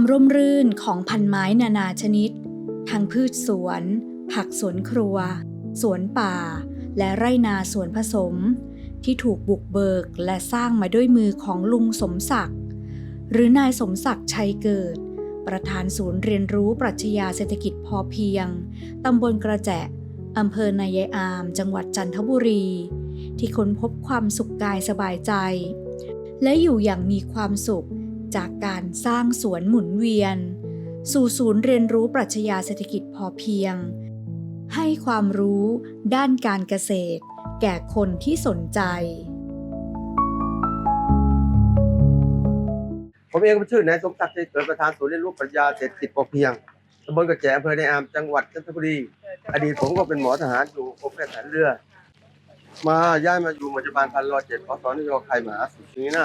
ความร่มรื่นของพันไม้นานาชนิด ทั้งพืชสวน ผักสวนครัว สวนป่า และไร่นาสวนผสม ที่ถูกบุกเบิกและสร้างมาด้วยมือของลุงสมศักดิ์หรือนายสมศักดิ์ชัยเกิด ประธานศูนย์เรียนรู้ปรัชญาเศรษฐกิจพอเพียง ตำบลกระแจอำเภอนายายอาม จังหวัดจันทบุรี ที่ค้นพบความสุขกายสบายใจ และอยู่อย่างมีความสุข จากการสร้างสวนหมุนเวียน สู่ศูนย์เรียนรู้ปรัชญาเศรษฐกิจพอเพียง ให้ความรู้ด้านการเกษตร แก่คนที่สนใจ ผมเองชื่อนายสมศักดิ์ชัยเกิดประธานศูนย์เรียนรู้ปรัชญาเศรษฐกิจพอเพียงตำบลกระแจอำเภอในอามจังหวัดจันทบุรีอดีตผมก็เป็นหมอทหารอยู่กรมแพทย์ทหารเรือ มาย้ายมาอยู่โรงพยาบาลพันรอเจ็ดพศนิยมไทยมหาสุขีนา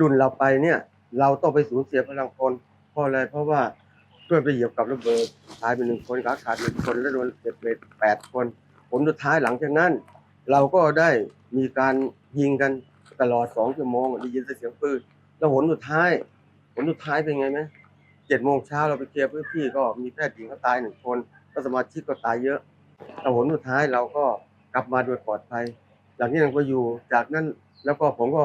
รุ่นเราไปเนี่ย เราต้องไปสูญเสียพลังคนเพราะอะไรเพราะว่าเพื่อนไปเหยียบกับระเบิดตายไปหนึ่งคนขาขาดหนึ่งคนและโดนเจ็บไปแปดคน ผลสุดท้ายหลังจากนั้น เราก็ได้มีการยิงกันตลอดสองชั่วโมงได้ยินเสียงปืนแล้วผลสุดท้าย ผลสุดท้ายเป็นไงไหมเจ็ดโมงเช้าเราไปเคลียร์พื้นที่ก็มีแพทย์หญิงก็ตายหนึ่งคนก็สมาชิกก็ตายเยอะแต่ผลสุดท้ายเราก็กลับมาโดยปลอดภัยหลังที่นั้นก็อยู่จากนั้นแล้วก็ผมก็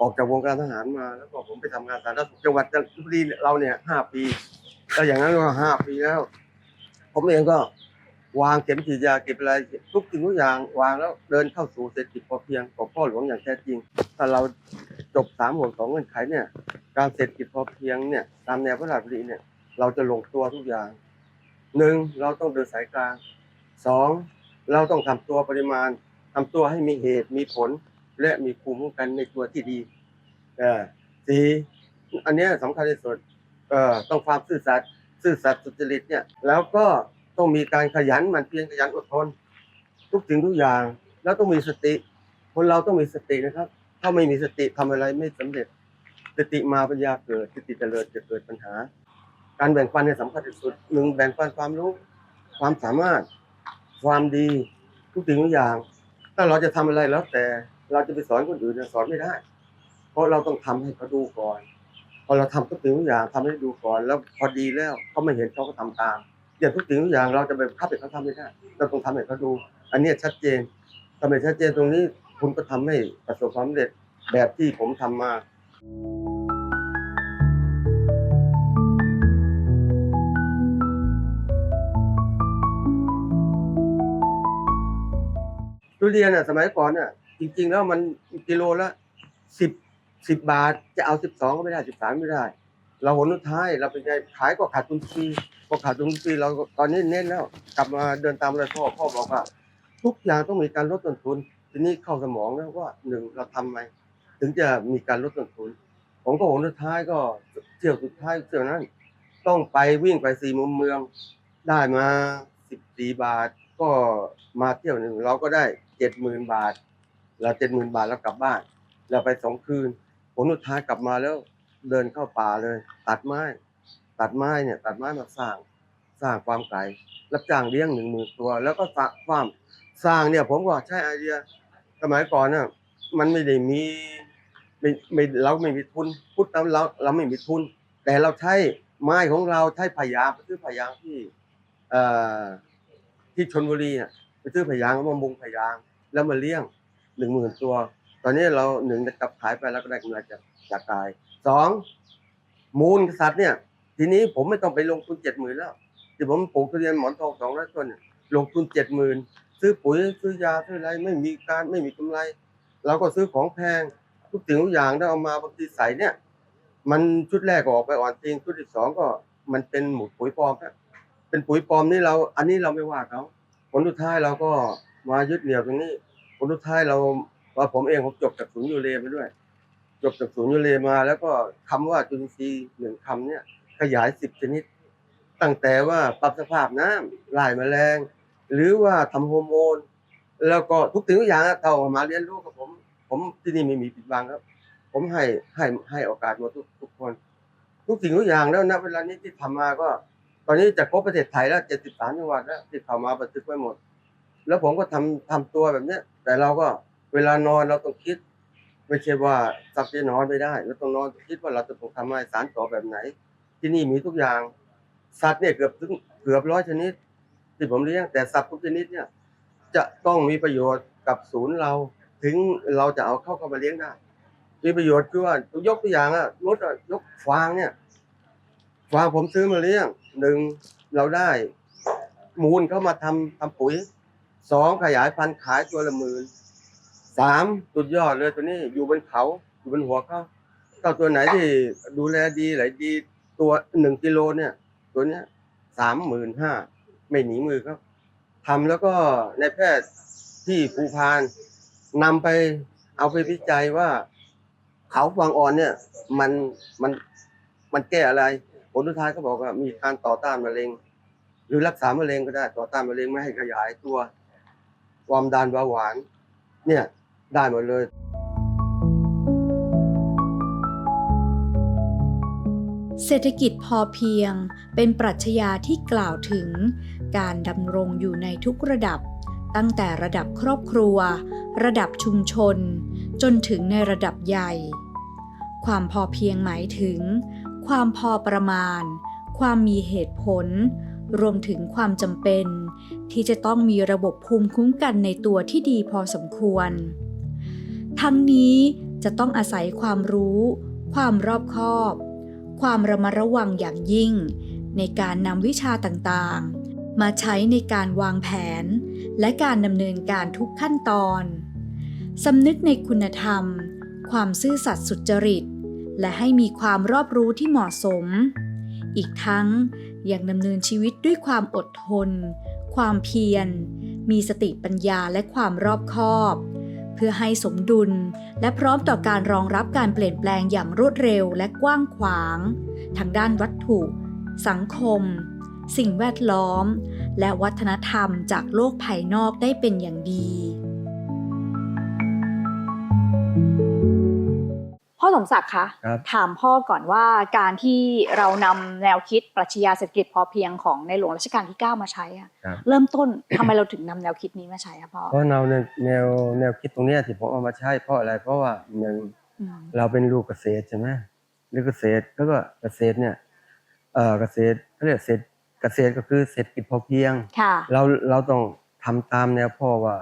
ออกจากวงการทหารมา แล้วก็ผมไปทำงานสาธารณสุขจังหวัดจันทบุรีเราเนี่ยห้าปีแล้วอย่างนั้นก็ห้าปีแล้ว ผมเองก็วางเข็มฉีดยาเก็บอะไรทุกสิ่งทุกอย่างวางแล้วเดินเข้าสู่เศรษฐกิจพอเพียงของพ่อหลวงอย่างแท้จริง ถ้าเราจบสามห่วงสองเงื่อนไขเนี่ย การเศรษฐกิจพอเพียงเนี่ยตามแนวพระราชดำริเนี่ย เราจะลงตัวทุกอย่างหนึ่งเราต้องเดินสายกลางสองเราต้องทำตัวปริมาณทำตัวให้มีเหตุมีผล และมีภูมิคุ้มกันในตัวที่ดีเออสี่อันนี้สำคัญที่สุดเอ่อต้องความซื่อสัตย์ซื่อสัตย์สุจริตเนี่ย แล้วก็ต้องมีการขยันหมันเพียรขยันอดทน ทุกสิ่งทุกอย่าง แล้วต้องมีสติ คนเราต้องมีสตินะครับ ถ้าไม่มีสติทำอะไรไม่สำเร็จ สติมาปัญญาเกิด สติเจริญจะเกิดปัญหา การแบ่งปันเนี่ยสำคัญที่สุดหนึ่งแบ่งปันความรู้ ความสามารถ ความดีทุกสิ่งทุกอย่าง ถ้าเราจะทำอะไรแล้วแต่ เราจะไปสอนคนอื่นสอนไม่ได้ เพราะเราต้องทำให้เขาดูก่อน พอเราทำทุกสิ่งทุกอย่างทำให้ดูก่อน แล้วพอดีแล้วเขาไม่เห็นเขาก็ทำตามอย่างทุกสิ่งทุกอย่างเราจะไปคับให้เขาทำไม่ได้เราต้องทำให้เขาดู อันนี้ชัดเจนทำให้ชัดเจนตรงนี้คุณก็ทำให้ประสบความสำเร็จแบบที่ผมทำมาทุเรียนอะสมัยก่อนอะ จริง ๆ แล้วมันกิโลละสิบสิบบาท จะเอาสิบสองก็ไม่ได้สิบสามไม่ได้ เราผลสุดท้ายเราเป็นไงขายก็ขาดทุนฟรีพอขาดทุนฟรีเราตอนนี้เน้นแล้ว กลับมาเดินตามรอยพ่อพ่อบอกว่า ทุกอย่างต้องมีการลดต้นทุน ทีนี้เข้าสมองแล้วว่าหนึ่งเราทำไงถึงจะมีการลดต้นทุน ผมก็ผลสุดท้ายก็เที่ยวสุดท้ายเที่ยวนั้น ต้องไปวิ่งไปสี่มุมเมืองได้มาสิบสี่บาทก็มาเที่ยวหนึ่งเราก็ได้เจ็ดหมื่นบาท เราเจ็ดหมื่นบาทแล้วกลับบ้าน เราไปสองคืนผลสุดท้ายกลับมาแล้วเดินเข้าป่าเลย ตัดไม้ ตัดไม้เนี่ยตัดไม้มาสร้างสร้างความไก่รับจ้างเลี้ยงหนึ่งหมื่นตัว แล้วก็สร้างความสร้างเนี่ย ผมก็ใช้ไอเดียสมัยก่อนน่ะมันไม่ได้มีไม่ไม่เราไม่มีทุนพุทธเราเราไม่มีทุน แต่เราใช้ไม้ของเราใช้พยางไปซื้อพยางที่เอ่อที่ชนบุรีน่ะไปซื้อพยางมามุงพยางแล้วมาเลี้ยง หนึ่งหมื่นตัว ตอนนี้เราหนึ่งกลับขายไปแล้วก็ได้กำไรจากจากกายสองมูลสัตว์เนี่ย ทีนี้ผมไม่ต้องไปลงทุนเจ็ดหมื่นแล้วที่ผมปลูกทุเรียนหมอนทองสองร้อยต้นเนี่ยลงทุนเจ็ดหมื่นซื้อปุ๋ยซื้อยาซื้ออะไรไม่มีการไม่มีกำไร เราก็ซื้อของแพงทุกสิ่งทุกอย่างได้เอามาบางทีใส่เนี่ย มันชุดแรกก็ออกไปอ่อนจริงชุดที่สองก็มันเป็นหมูปุ๋ยปลอมครับเป็นปุ๋ยปลอมนี่เรา อันนี้เราไม่ว่าเขาผลสุดท้ายเราก็มายึดเหนี่ยวตรงนี้ ผลสุดท้ายเราว่าผมเองผมจบจากศูนย์ยูเรมาด้วย จบจากศูนย์ยูเรมา แล้วก็คำว่าจุลินทรีย์หนึ่งคำเนี่ย ขยายสิบชนิด ตั้งแต่ว่าปรับสภาพน้ำลายแมลง หรือว่าทำฮอร์โมน แล้วก็ทุกสิ่งทุกอย่างอะเท่ามาเรียนรู้กับผม ผมที่นี่ไม่มีปิดบังครับ ผมให้ให้ให้โอกาสหมดทุกทุกคน ทุกสิ่งทุกอย่างแล้วณเวลานี้ที่ทำมาก็ ตอนนี้จะครบประเทศไทยแล้วเจ็ดสิบสามจังหวัดแล้วที่เข้ามาบันทึกไว้หมด แล้วผมก็ทำทำตัวแบบเนี้ย แต่เราก็เวลานอนเราต้องคิด ไม่ใช่ว่าสับจะนอนไม่ได้เราต้องนอนคิดว่าเราจะต้องทำอะไรสารต่อแบบไหน ที่นี่มีทุกอย่างสัตว์เนี่ยเกือบถึงเกือบร้อยชนิด ที่ผมเลี้ยงแต่สัตว์ทุกชนิดเนี่ย จะต้องมีประโยชน์กับศูนย์เรา ถึงเราจะเอาเข้าเข้ามาเลี้ยงได้ มีประโยชน์คือว่ายกตัวอย่างอะรถยกฟางเนี่ยฟางผมซื้อมาเลี้ยงหนึ่งเราได้ มูลเข้ามาทำทำปุ๋ย สองขยายพันธุ์ขายตัวละหมื่นสามสุดยอดเลยตัวนี้อยู่บนเขาอยู่บนหัวเขาเจ้าตัวไหนที่ดูแลดีไหลดีตัวหนึ่งกิโลเนี่ย ตัวเนี้ยสามหมื่นห้าไม่หนีมือครับทำแล้วก็ในแพทย์ที่ภูพานนำไปเอาไปวิจัยว่า เขาฟางอ่อนเนี่ย มันมันมันแก้อะไรผลสุดท้ายเขาบอกว่ามีการต่อต้านมะเร็ง หรือรักษามะเร็งก็ได้ต่อต้านมะเร็งไม่ให้ขยายตัว ความดันเบาหวาน เนี่ยได้หมดเลย เศรษฐกิจพอเพียงเป็นปรัชญาที่กล่าวถึง การดำรงอยู่ในทุกระดับ ตั้งแต่ระดับครอบครัว ระดับชุมชน จนถึงในระดับใหญ่ ความพอเพียงหมายถึง ความพอประมาณ ความมีเหตุผล รวมถึงความจำเป็น ที่จะต้องมีระบบภูมิคุ้มกันในตัวที่ดีพอสมควร ทั้งนี้จะต้องอาศัยความรู้ ความรอบคอบ ความระมัดระวังอย่างยิ่ง ในการนำวิชาต่างๆ มาใช้ในการวางแผน และการดำเนินการทุกขั้นตอนสำนึกในคุณธรรม ความซื่อสัตย์สุจริต และให้มีความรอบรู้ที่เหมาะสม อีกทั้งยังดำเนินชีวิตด้วยความอดทน ความเพียร มีสติปัญญาและความรอบคอบ เพื่อให้สมดุลและพร้อมต่อการรองรับการเปลี่ยนแปลงอย่างรวดเร็วและกว้างขวาง ทางด้านวัตถุ สังคม สิ่งแวดล้อม และวัฒนธรรมจากโลกภายนอกได้เป็นอย่างดี อสมศักดิ์คะครับถามพ่อก่อนว่าการที่เรานำแนวคิดปรัชญาเศรษฐกิจพอเพียงของในหลวงรัชกาลที่ 9 มาใช้อะครับ เริ่มต้นทำไมเราถึงนำแนวคิดนี้มาใช้อะพ่อเพราะเราแนวแนวแนวคิดตรงเนี้ยที่ผมเอามาใช้เพราะอะไรเพราะว่าหนึ่งอืมเราเป็นลูกเกษตรใช่ไหมลูกเกษตรแล้วก็เกษตรเนี่ยเอ่อเกษตรเขาเรียกเศรษฐเกษตรก็คือเศรษฐกิจพอเพียงค่ะเราเราต้องทำตามแนวพ่อว่า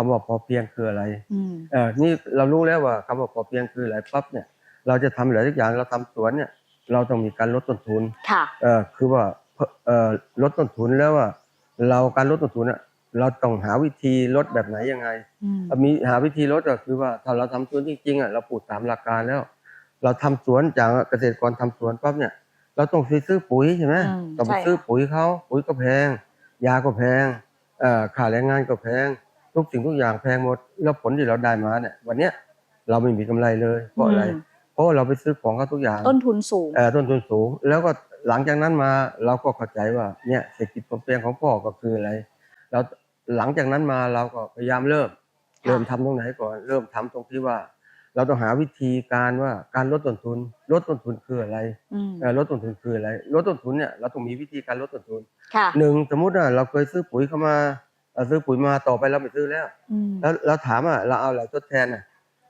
คำว่าพอเพียงคืออะไรอืมเออนี่เรารู้แล้วว่าคำว่าพอเพียงคืออะไรปั๊บเนี่ย เราจะทำหลายอย่างเราทำสวนเนี่ย เราต้องมีการลดต้นทุนค่ะเออคือว่าเออลดต้นทุนแล้วว่า เราการลดต้นทุนอะเราต้องหาวิธีลดแบบไหนยังไงอืมมีหาวิธีลดก็คือว่าถ้าเราทำสวนจริงๆอะเราปลูกตามหลักการแล้ว เราทำสวนจากเกษตรกรทำสวนปั๊บเนี่ย เราต้องไปซื้อปุ๋ยใช่ไหมอืมต้องไปใช่ซื้อค่ะปุ๋ยเขาปุ๋ยก็แพง ยาก็แพงเอ่อค่าแรงงานก็แพง ทุกสิ่งทุกอย่างแพงหมดแล้วผลที่เราได้มาเนี่ย วันเนี้ยเราไม่มีกำไรเลยเพราะอะไรอืมเพราะว่าเราไปซื้อของเขาทุกอย่าง ต้นทุนสูงเอ่อต้นทุนสูง แล้วก็หลังจากนั้นมาเราก็เข้าใจว่าเนี่ยเศรษฐกิจพอเพียงของพ่อก็คืออะไรแล้วหลังจากนั้นมาเราก็พยายามเริ่มค่ะเริ่มทำตรงไหนก่อน เริ่มทำตรงที่ว่า เราต้องหาวิธีการว่าการลดต้นทุน ลดต้นทุนคืออะไรอืมเอ่อลดต้นทุนคืออะไร ลดต้นทุนเนี่ยเราต้องมีวิธีการลดต้นทุนค่ะหนึ่งสมมติว่าเราเคยซื้อปุ๋ยเข้ามา เอ่อซื้อปุ๋ยมาต่อไปเราไม่ซื้อแล้วอืมแล้วเราถามว่าเราเอาอะไรทดแทนน่ะ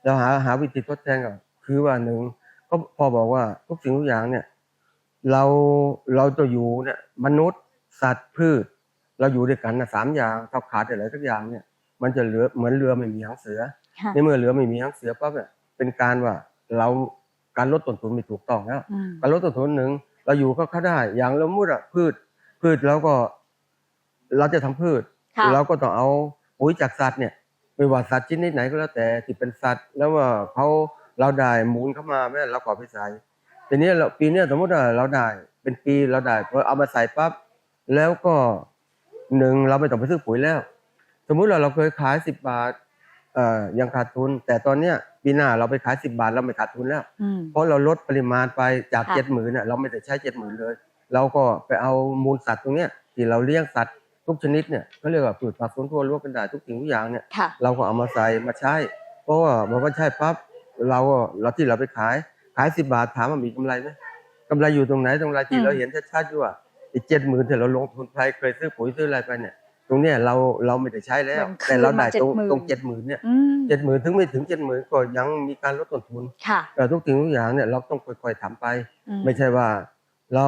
เราหาหาวิธีทดแทนก่อนคือว่าหนึ่งก็พอบอกว่าทุกสิ่งทุกอย่างเนี่ย เราเราจะอยู่เนี่ยมนุษย์สัตว์พืช เราอยู่ด้วยกันนะสามอย่างถ้าขาดอะไรสักอย่างเนี่ย มันจะเหลือเหมือนเรือไม่มีหางเสือค่ะในเมื่อเรือไม่มีหางเสือปั๊บเนี่ยเป็นการว่าเราการลดต้นทุนไม่ถูกต้องแล้วอืมการลดต้นทุนหนึ่งเราอยู่ก็เขาได้ อย่างเรามุดอะพืช พืชแล้วก็ เราจะทำพืชค่ะ เราก็ต้องเอาปุ๋ยจากสัตว์เนี่ยไม่ว่าสัตว์ชนิดไหนก็แล้วแต่ที่เป็นสัตว์ แล้วว่าเขาเราได้มูลเข้ามาแม่เราก็เอาไปใส่ทีนี้เราปีเนี้ยสมมติว่าเราได้เป็นปีเราได้พอเอามาใส่ปั๊บแล้วก็หนึ่งเราไม่ต้องไปซื้อปุ๋ยแล้ว สมมุติเราเราเคยขายสิบบาทเอ่อยังขาดทุน แต่ตอนเนี้ยปีหน้าเราไปขายสิบาทเราไม่ขาดทุนแล้วอืมเพราะเราลดปริมาณไปจากค่ะเจ็ดหมื่นเนี่ยเราไม่ได้ใช้เจ็ดหมื่นเลย เราก็ไปเอามูลสัตว์ตรงเนี้ยที่เราเลี้ยงสัตว์ ทุกชนิดเนี่ยเขาเรียกว่าพืชผักสวนครัวรวมกันได้ทุกสิ่งทุกอย่างเนี่ยค่ะ เราก็เอามาใส่มาใช้ เพราะว่ามันก็ใช่ปั๊บเราก็เราที่เราไปขายขายสิบาทถามว่ามีกำไรไหมกำไรอยู่ตรงไหนตรงไรที่อืม เราเห็นชัดๆอยู่อะอีกเจ็ดหมื่นที่เราลงทุนไปเคยซื้อปุ๋ยซื้ออะไรไปเนี่ย ตรงเนี้ยเราเราไม่ได้ใช้แล้ว มันคืนแต่เราได้ตรงมา70,000 ตรงเจ็ดหมื่นเนี่ยอืมเจ็ดหมื่นถึงไม่ถึงเจ็ดหมื่นก็ยังมีการลดต้นทุนค่ะแต่ทุกสิ่งทุกอย่างเนี่ยเราต้องค่อยๆทำไป อื ไม่ใช่ว่า เรา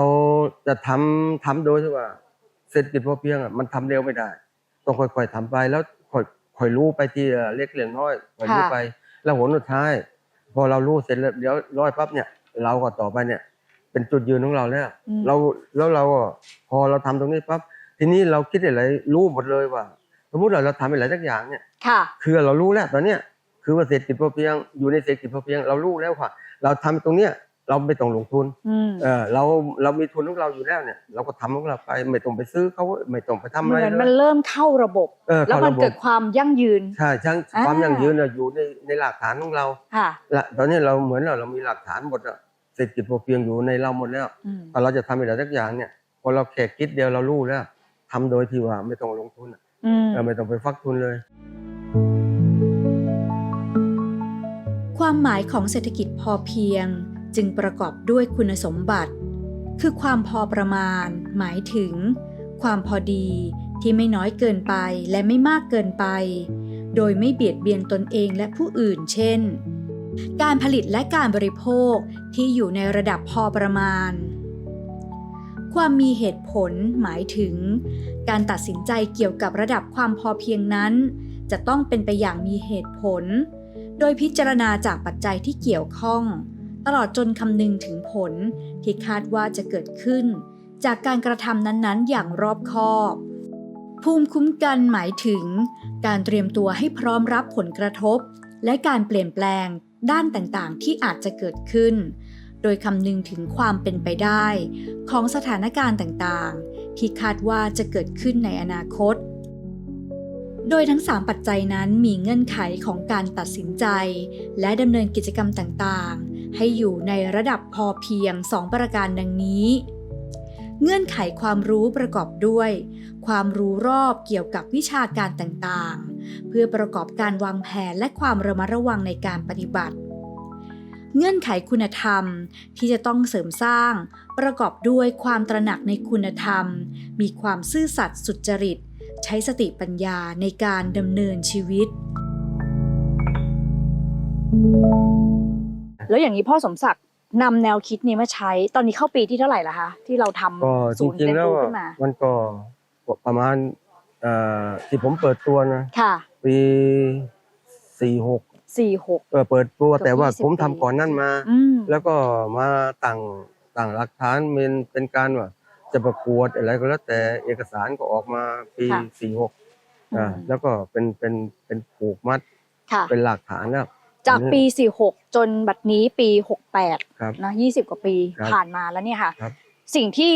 จะทำทำโดยที่ว่า เศรษฐกิจพอเพียงอะมันทำเร็วไม่ได้ ต้องค่อยๆทำไปแล้วค่อยค่อยรู้ไปทีละเล็กเล็กน้อยค่อยรู้ไป แล้วผลสุดท้าย พอเรารู้เสร็จแล้วเดี๋ยวร้อยปั๊บเนี่ย เราก็ต่อไปเนี่ย เป็นจุดยืนของเราแล้วอืมเราแล้วเราก็พอเราทำตรงนี้ปั๊บทีนี้เราคิดอะไรรู้หมดเลยว่า สมมติเราเราทำอะไรสักอย่างเนี่ยค่ะคือเรารู้แล้วตอนเนี้ยคือว่าเศรษฐกิจพอเพียงอยู่ในเศรษฐกิจพอเพียง เรารู้แล้วว่าเราทำตรงเนี้ย เราไม่ต้องลงทุนอืมเออเราเรามีทุนของเราอยู่แล้วเนี่ย เราก็ทำของเราไปไม่ต้องไปซื้อเขาไม่ต้องไปทำเหอะไรมือนเลมันยเริ่มเข้าระบบเออแล้วเข้ามันระบเกิบดความยั่งยืนใช่ช่างอ่าความยั่งยืนน่ะอยู่ในในหลักฐานของเราค่ะละตอนนี้เราเหมือนเราเรามีหลักฐานหมดอะเศรษฐกิจพอเพียงอยู่ในเราหมดแล้วอืมพอเราจะทำอะไรสักอย่างเนี่ยพอเราแค่คิดเดียวเรารู้แล้วทำโดยที่ว่าไม่ต้องลงทุนอะอืมเออไม่ต้องไปฟักทุนเลย ความหมายของเศรษฐกิจพอเพียง จึงประกอบด้วยคุณสมบัติ คือความพอประมาณ หมายถึง ความพอดีที่ไม่น้อยเกินไปและไม่มากเกินไป โดยไม่เบียดเบียนตนเองและผู้อื่น เช่น การผลิตและการบริโภคที่อยู่ในระดับพอประมาณ ความมีเหตุผลหมายถึง การตัดสินใจเกี่ยวกับระดับความพอเพียงนั้น จะต้องเป็นไปอย่างมีเหตุผล โดยพิจารณาจากปัจจัยที่เกี่ยวข้อง ตลอดจนคำนึงถึงผลที่คาดว่าจะเกิดขึ้น จากการกระทำนั้นๆ อย่างรอบคอบ ภูมิคุ้มกันหมายถึง การเตรียมตัวให้พร้อมรับผลกระทบ และการเปลี่ยนแปลงด้านต่างๆ ที่อาจจะเกิดขึ้น โดยคำนึงถึงความเป็นไปได้ ของสถานการณ์ต่างๆ ที่คาดว่าจะเกิดขึ้นในอนาคต โดยทั้ง 3 ปัจจัยนั้นมีเงื่อนไขของการตัดสินใจ และดำเนินกิจกรรมต่างๆ ให้อยู่ในระดับพอเพียง2ประการดังนี้ เงื่อนไขความรู้ประกอบด้วย ความรู้รอบเกี่ยวกับวิชาการต่างๆ เพื่อประกอบการวางแผนและความระมัดระวังในการปฏิบัติ เงื่อนไขคุณธรรมที่จะต้องเสริมสร้าง ประกอบด้วยความตระหนักในคุณธรรม มีความซื่อสัตย์สุจริต ใช้สติปัญญาในการดำเนินชีวิต แล้วอย่างนี้พ่อสมศักดิ์นำแนวคิดนี้มาใช้ ตอนนี้เข้าปีที่เท่าไหร่ละคะ ที่เราทำก็จศูนย์ริงเรียๆนแล้วรู้อะขึ้นมา มันก็ประมาณเอ่อที่ผมเปิดตัวนะค่ะปีสี่หกสี่หกเออเปิดตัวเกือบแต่ว่า20ผมทำปี ก่อนนั่นมา อืมแล้วก็มาตั้งตั้งหลักฐานเป็นเป็นการว่าจะประกวดอะไรก็แล้วแต่เอกสารก็ออกมาปีสี่หกอ่าแล้วก็เป็นเป็นเป็นผูกมัดค่ะ เป็นหลักฐานแล้ว จากอันนี้ปีสี่หกจนบัดนี้ปีหกแปดครับนะยี่สิบกว่าปีครับผ่านมาแล้วเนี่ยค่ะ ครับ สิ่งที่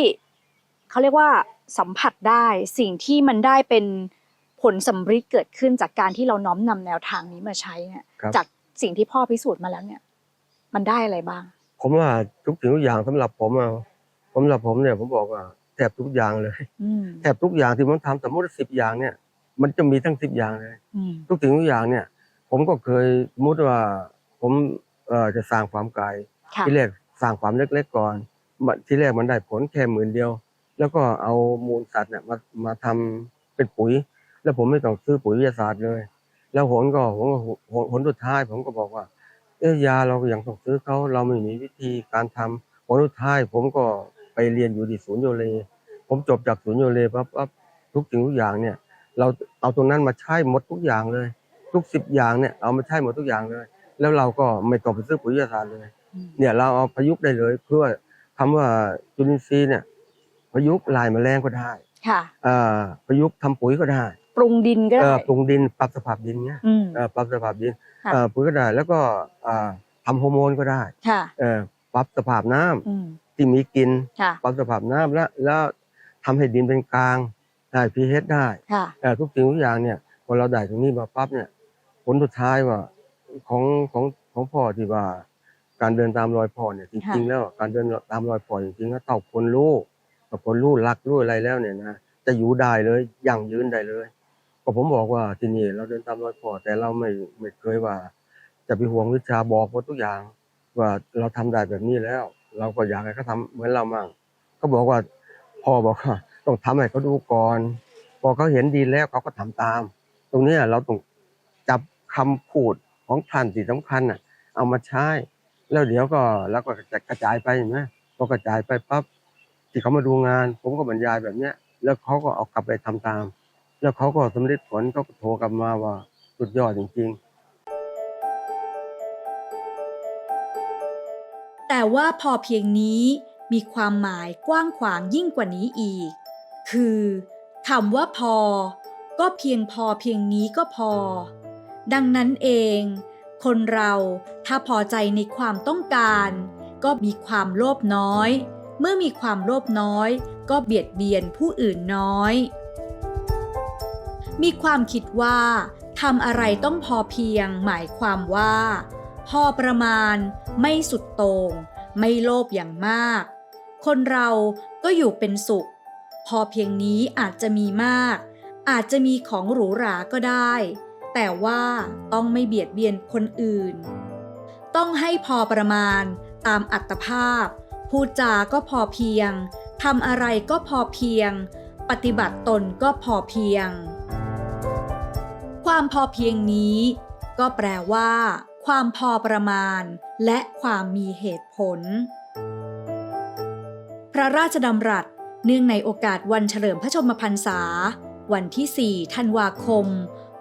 เขาเรียกว่าสัมผัสได้สิ่งที่มันได้เป็นผลสำฤทธิ์เกิดขึ้นจากการที่เราน้อมนำแนวทางนี้มาใช้เนี่ยครับ จากสิ่งที่พ่อพิสูจน์มาแล้วเนี่ย มันได้อะไรบ้าง ผมว่าทุกสิ่งทุกอย่างสำหรับผมอะสำหรับผมเนี่ยผมบอกว่าแทบทุกอย่างเลยอืมแทบทุกอย่างที่ผมทำสมมติสิบอย่างเนี่ย มันจะมีทั้งสิบอย่างเลย อืมทุกสิ่งทุกอย่างเนี่ย ผมก็เคยสมมติว่าผมเอ่อจะสร้างความไกลค่ะที่แรกสร้างความเล็กๆก่อนมันที่แรกมันได้ผลแค่หมื่นเดียว แล้วก็เอามูลสัตว์เนี่ยมามาทำเป็นปุ๋ย แล้วผมไม่ต้องซื้อปุ๋ยวิทยาศาสตร์เลย แล้วผลก็ผมก็ผลผลสุดท้าย ผมก็บอกว่า เอ้ยยาเราก็ยังต้องซื้อเขาเราไม่มีวิธีการทำผลสุดท้ายผมก็ไปเรียนอยู่ที่ศูนย์โยเล ผมจบจากศูนย์โยเลปั๊บปั๊บทุกสิ่งทุกอย่างเนี่ย เราเอาตรงนั้นมาใช้หมดทุกอย่างเลย ทุกสิบอย่างเนี่ยเอามาใช้หมดทุกอย่างเลย แล้วเราก็ไม่ต้องไปซื้อปุ๋ยวิทยาศาสตร์เลยอืมเนี่ยเราเอาประยุกต์ได้เลย เพื่อคำว่าจุลินทรีย์เนี่ย ประยุกต์ลายแมลงก็ได้ค่ะเอ่อประยุกต์ทำปุ๋ยก็ได้ ปรุงดินก็เอ่ได้อปรุงดินปรับสภาพดินเนี่ยอืมเอ่อปรับสภาพดินค่ะเอ่อปุ๋ยก็ได้แล้วก็อ่าทำฮอร์โมนก็ได้ค่ะเอ่อปรับสภาพน้ำอืมที่มีกลินค่ะปรับสภาพน้ำแล้วแล้วทำให้ดินเป็นกลางได้พีเได้ค่ะเอ่อทุกสิ่งทุกอย่างเนี่ยพอเราได้ตรงนี้มาปั๊บเนี่ย ผลสุดท้ายว่าของของของพ่อที่ว่า การเดินตามรอยพ่อเนี่ยจค่ะริงๆแล้วการเดินตามรอยพ่อจริงๆแล้วเต่าคนรู้กับคนรู้รักรู้อะไรแล้วเนี่ยนะจะอยู่ได้เลยยั่งยืนได้เลยก็ผมบอกว่าที่นี่เราเดินตามรอยพ่อแต่เราไม่ไม่เคยว่า จะไปห่วงวิชาบอกหมดทุกอย่าง ว่าเราทำได้แบบนี้แล้ว เราก็อยากให้เขาทำเหมือนเรามั่งเขาบอกว่าพ่อบอกว่าต้องทำให้เขาดูก่อนพอเขาเห็นดีแล้วเขาก็ทำตาม ตรงเนี้ยเราต้องจับ คำพูดของท่านที่สำคัญน่ะ เอามาใช้ แล้วเดี๋ยวก็แล้วก็จะกระจายไปเห็นไหมพอกระจายไปปั๊บที่เขามาดูงาน ผมก็บรรยายแบบเนี้ย แล้วเขาก็เอากลับไปทำตาม แล้วเขาก็สำเร็จผลเขาก็โทรกลับมาว่าสุดยอดจริง ๆแต่ว่าพอเพียงนี้มีความหมายกว้างขวางยิ่งกว่านี้อีก คือคำว่าพอ ก็เพียงพอเพียงนี้ก็พอ ดังนั้นเอง คนเราถ้าพอใจในความต้องการ ก็มีความโลภน้อย เมื่อมีความโลภน้อย ก็เบียดเบียนผู้อื่นน้อย มีความคิดว่าทำอะไรต้องพอเพียง หมายความว่า พอประมาณไม่สุดโต่งไม่โลภอย่างมาก คนเราก็อยู่เป็นสุข พอเพียงนี้อาจจะมีมาก อาจจะมีของหรูหราก็ได้ แต่ว่าต้องไม่เบียดเบียนคนอื่น ต้องให้พอประมาณตามอัตภาพ พูดจาก็พอเพียงทำอะไรก็พอเพียง ปฏิบัติตนก็พอเพียง ความพอเพียงนี้ ก็แปลว่า ความพอประมาณ และความมีเหตุผล พระราชดำรัสเนื่องในโอกาสวันเฉลิมพระชนมพรรษา วันที่ 4 ธันวาคม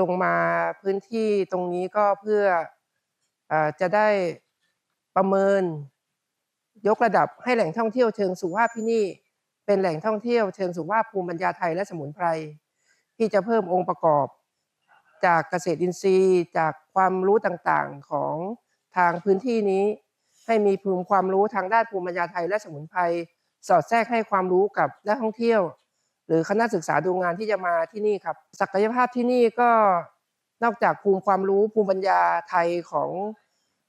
ลงมาพื้นที่ตรงนี้ก็เพื่ออจะได้ประเมิน ยกระดับให้แหล่งท่องเที่ยวเชิงสุขภาพที่นี่เป็นแหล่งท่องเที่ยวเชิงสุขภาพภูมิปัญญาไทยและสมุนไพรที่จะเพิ่มองค์ประกอบ จากเกษตรอินทรีย์ จากความรู้ต่างๆของทางพื้นที่นี้ ให้มีภูมิความรู้ทางด้านภูมิปัญญาไทยและสมุนไพรสอดแทรกให้ความรู้กับนักท่องเที่ยว หรือคณะศึกษาดูงานที่จะมาที่นี่ครับ ศักยภาพที่นี่ก็นอกจากภูมิความรู้ภูมิปัญญาไทยของ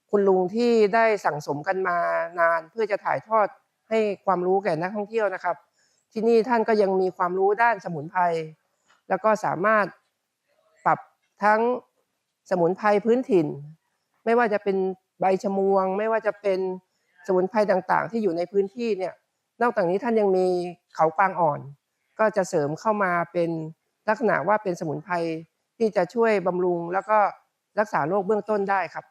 คุณลุงที่ได้สั่งสมกันมานาน เพื่อจะถ่ายทอดให้ความรู้แก่นักท่องเที่ยวนะครับ ที่นี่ท่านก็ยังมีความรู้ด้านสมุนไพรแล้วก็สามารถปรับทั้งสมุนไพรพื้นถิ่น ไม่ว่าจะเป็นใบชะมวง ไม่ว่าจะเป็นสมุนไพรต่างๆ ที่อยู่ในพื้นที่เนี่ยนอกจากนี้ท่านยังมีเขากวางอ่อน ก็จะเสริมเข้ามาเป็นลักษณะว่าเป็นสมุนไพรที่จะช่วยบำรุง แล้วก็รักษาโรคเบื้องต้นได้ครับ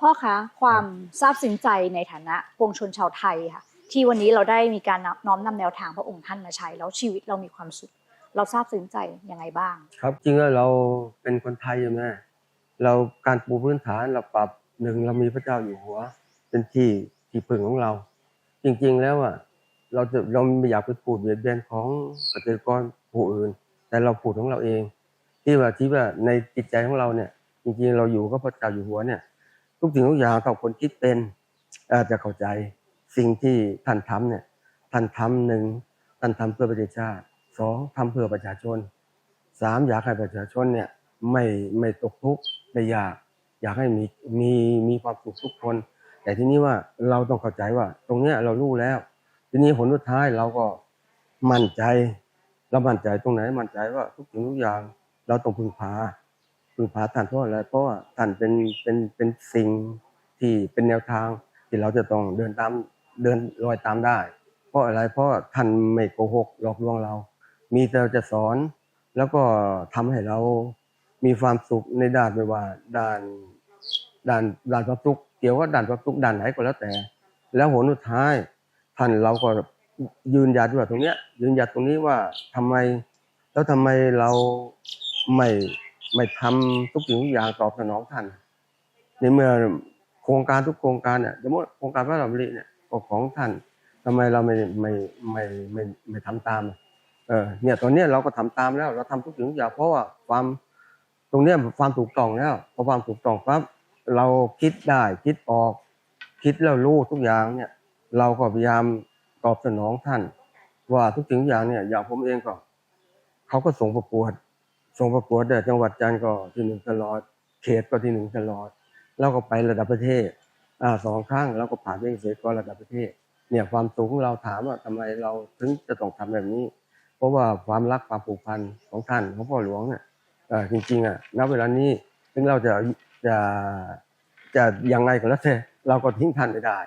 พ่อคะความซาบซึ้งใจในฐานะปวงชนชาวไทยค่ะ ที่วันนี้เราได้มีการน้อมนำแนวทางพระองค์ท่านมาใช้ แล้วชีวิตเรามีความสุข เราซาบซึ้งใจยังไงบ้าง ครับจริงแล้วเราเป็นคนไทยใช่ไหม เราการปูพื้นฐานเราปรับหนึ่งเรามีพระเจ้าอยู่หัว เป็นที่ที่พึ่งของเรา จริงๆแล้วอะเราจะเราไม่อยากไปพูดเบียดเบียนของเกษตรกรผู้อื่น แต่เราพูดของเราเอง ที่ว่าที่ว่าในจิตใจของเราเนี่ย จริงๆเราอยู่กับพระเจ้าอยู่หัวเนี่ย ทุกสิ่งทุกอย่างถ้าคนคิดเป็นอาจจะเข้าใจสิ่งที่ท่านทำเนี่ยท่านทำหนึ่งท่านทำเพื่อประเทศชาติสองทำเพื่อประชาชนสามอยากให้ประชาชนเนี่ย ไม่ไม่ตกทุกข์ไม่ยากอยากให้มีมีมีความสุขทุกคน แต่ทีนี้ว่าเราต้องเข้าใจว่า ตรงเนี้ยเรารู้แล้ว ทีนี้ผลสุดท้ายเราก็มั่นใจเรามั่นใจตรงไหนมั่นใจว่าทุกสิ่งทุกอย่าง เราต้องพึงพาพึงพาท่านเพราะอะไรเพราะว่าท่านเป็นเป็นเป็นสิ่งที่เป็นแนวทางที่เราจะต้องเดินตามเดินรอยตามได้ เพราะอะไรเพราะท่านไม่โกหกหลอกลวงเรา มีแต่จะสอนแล้วก็ทำให้เรา มีความสุขในด้านไม่ว่าด้านด้านด้านความสุขเกี่ยวกับด้านความสุขด้านไหนก็แล้วแต่ แล้วผลสุดท้ายท่านเราก็ยืนหยัดว่าตรงเนี้ย ยืนหยัดตรงนี้ว่าทำไม แล้วทำไมเราไม่ไม่ทำทุกสิ่งทุกอย่างตอบสนองท่านในเมื่อโครงการทุกโครงการเนี่ยสมมติโครงการพระราชดำริเนี่ยก็ของท่านทำไมเราไม่ไม่ไม่ไม่ไม่ทำตาม เออเนี่ยตอนนี้เราก็ทำตามแล้ว เราทำทุกสิ่งทุกอย่างเพราะว่าความ ตรงเนี้ยความถูกต้องแล้วพอความถูกต้องปั๊บเราคิดได้คิดออก คิดแล้วรู้ทุกอย่างเนี่ย เราก็พยายามตอบสนองท่าน ว่าทุกสิ่งทุกอย่างเนี่ย อย่างผมเองก็เขาก็ส่งประกวด ส่งประกวดแต่จังหวัดจันทร์ก็ที่หนึ่งตลอด เขตก็ที่หนึ่งตลอด แล้วก็ไประดับประเทศอ่าสองครั้งแล้วก็ผ่านเป็นเกษตรกรระดับประเทศ เนี่ยความสูงเราถามว่าทำไมเราถึงจะต้องทำแบบนี้ เพราะว่าความรักความผูกพันของท่านของพ่อหลวงเนี่ย จริงๆอะณเวลานี้ถึงเราจะจะจะยังไงก็แล้วแต่เราก็ทิ้งท่านไม่ได้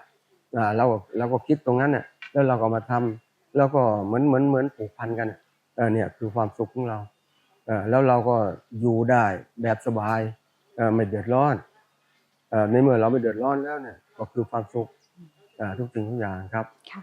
อ่าเราเราก็คิดตรงนั้นเนี่ยแล้วเราก็มาทำแล้วก็เหมือนเหมือนเหมือนผูกพันกันอะเออเนี่ยคือความสุขของเราเออแล้วเราก็อยู่ได้แบบสบายเออไม่เดือดร้อนเอ่อในเมื่อเราไม่เดือดร้อนแล้วเนี่ยก็คือความสุขอ่าทุกสิ่งทุกอย่างครับค่ะ